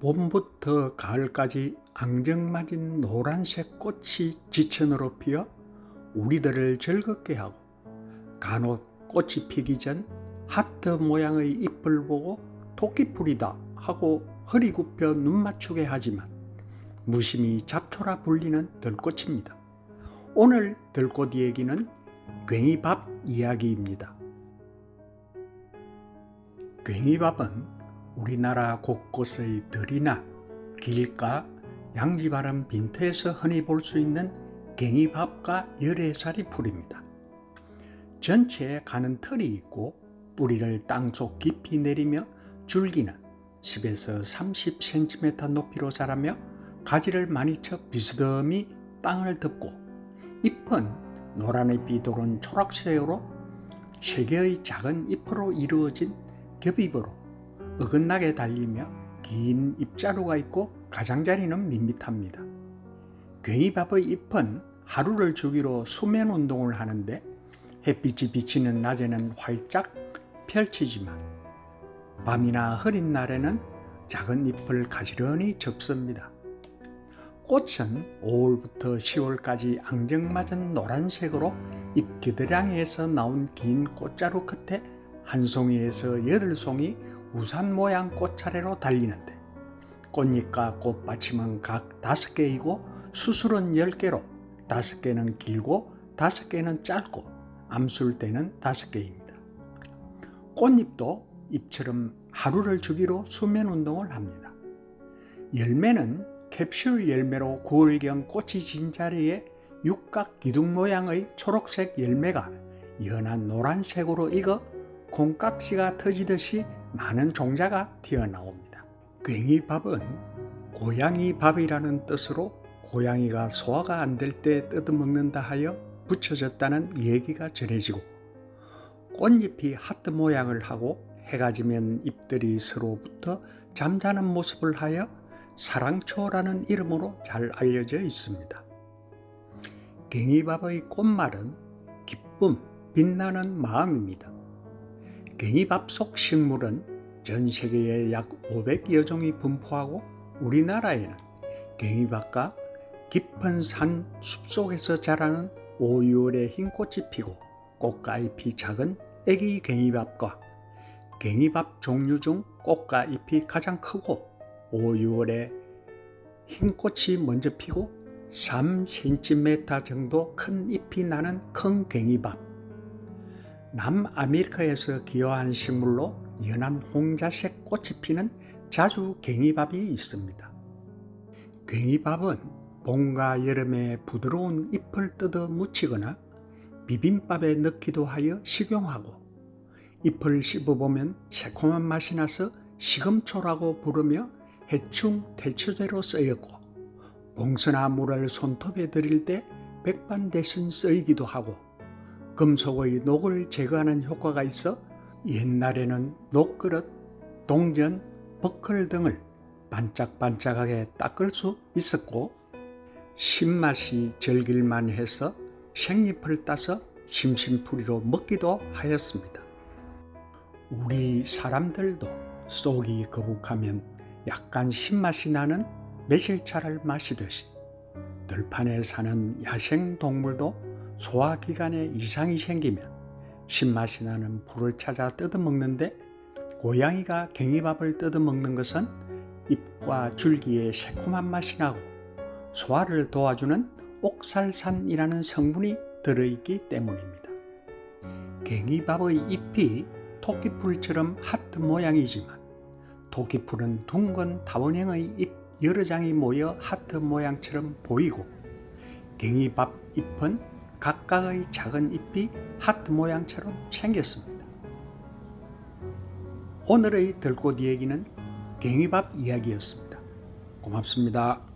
봄부터 가을까지 앙증맞은 노란색 꽃이 지천으로 피어 우리들을 즐겁게 하고 간혹 꽃이 피기 전 하트 모양의 잎을 보고 토끼풀이다 하고 허리 굽혀 눈 맞추게 하지만 무심히 잡초라 불리는 들꽃입니다. 오늘 들꽃 얘기는 괭이밥 이야기입니다. 괭이밥은 우리나라 곳곳의 들이나 길가, 양지바람 빈터에서 흔히 볼 수 있는 괭이밥과 열애살이 풀입니다. 전체에 가는 털이 있고 뿌리를 땅속 깊이 내리며 줄기는 10에서 30cm 높이로 자라며 가지를 많이 쳐 비스듬히 땅을 덮고 잎은 노란잎이 도는 초록색으로 세 개의 작은 잎으로 이루어진 겹잎으로 어긋나게 달리며 긴 잎자루가 있고 가장자리는 밋밋합니다. 괭이밥의 잎은 하루를 주기로 수면 운동을 하는데 햇빛이 비치는 낮에는 활짝 펼치지만 밤이나 흐린 날에는 작은 잎을 가지런히 접습니다. 꽃은 5월부터 10월까지 앙증맞은 노란색으로 잎 겨드랑이에서 나온 긴 꽃자루 끝에 한 송이에서 여덟 송이 우산 모양 꽃 차례로 달리는데 꽃잎과 꽃받침은 각 다섯 개이고 수술은 열 개로 다섯 개는 길고 다섯 개는 짧고 암술대는 다섯 개입니다. 꽃잎도 잎처럼 하루를 주기로 수면 운동을 합니다. 열매는 캡슐 열매로 9월경 꽃이 진 자리에 육각 기둥 모양의 초록색 열매가 연한 노란색으로 익어 콩깍지가 터지듯이 많은 종자가 튀어나옵니다. 괭이밥은 고양이 밥이라는 뜻으로 고양이가 소화가 안 될 때 뜯어먹는다 하여 붙여졌다는 얘기가 전해지고 꽃잎이 하트 모양을 하고 해가 지면 잎들이 서로부터 잠자는 모습을 하여 사랑초라는 이름으로 잘 알려져 있습니다. 괭이밥의 꽃말은 기쁨, 빛나는 마음입니다. 괭이밥 속 식물은 전 세계에 약 500여 종이 분포하고 우리나라에는 괭이밥과 깊은 산 숲속에서 자라는 5유월의 흰꽃이 피고 꽃과 잎이 작은 애기 괭이밥과 괭이밥 종류 중 꽃과 잎이 가장 크고 5유월에 흰 꽃이 먼저 피고 3cm 정도 큰 잎이 나는 큰 괭이밥 남아메리카에서 기여한 식물로 연한 홍자색 꽃이 피는 자주 괭이밥이 있습니다. 괭이밥은 봄과 여름에 부드러운 잎을 뜯어 무치거나 비빔밥에 넣기도 하여 식용하고 잎을 씹어보면 새콤한 맛이 나서 시금초라고 부르며 해충 대처제로 쓰였고 봉선화 물을 손톱에 들일 때 백반 대신 쓰이기도 하고 금속의 녹을 제거하는 효과가 있어 옛날에는 녹그릇, 동전, 버클 등을 반짝반짝하게 닦을 수 있었고 신맛이 절길만 해서 생잎을 따서 심심풀이로 먹기도 하였습니다. 우리 사람들도 속이 거북하면 약간 신맛이 나는 매실차를 마시듯이 들판에 사는 야생 동물도 소화기관에 이상이 생기면 신맛이 나는 불을 찾아 뜯어먹는데 고양이가 갱이밥을 뜯어먹는 것은 잎과 줄기에 새콤한 맛이 나고 소화를 도와주는 옥살산이라는 성분이 들어있기 때문입니다. 갱이밥의 잎이 토끼풀처럼 하트 모양이지만 토끼풀은 둥근 타원형의 잎 여러 장이 모여 하트 모양처럼 보이고 갱이밥 잎은 각각의 작은 잎이 하트 모양처럼 생겼습니다. 오늘의 들꽃 이야기는 갱이밥 이야기였습니다. 고맙습니다.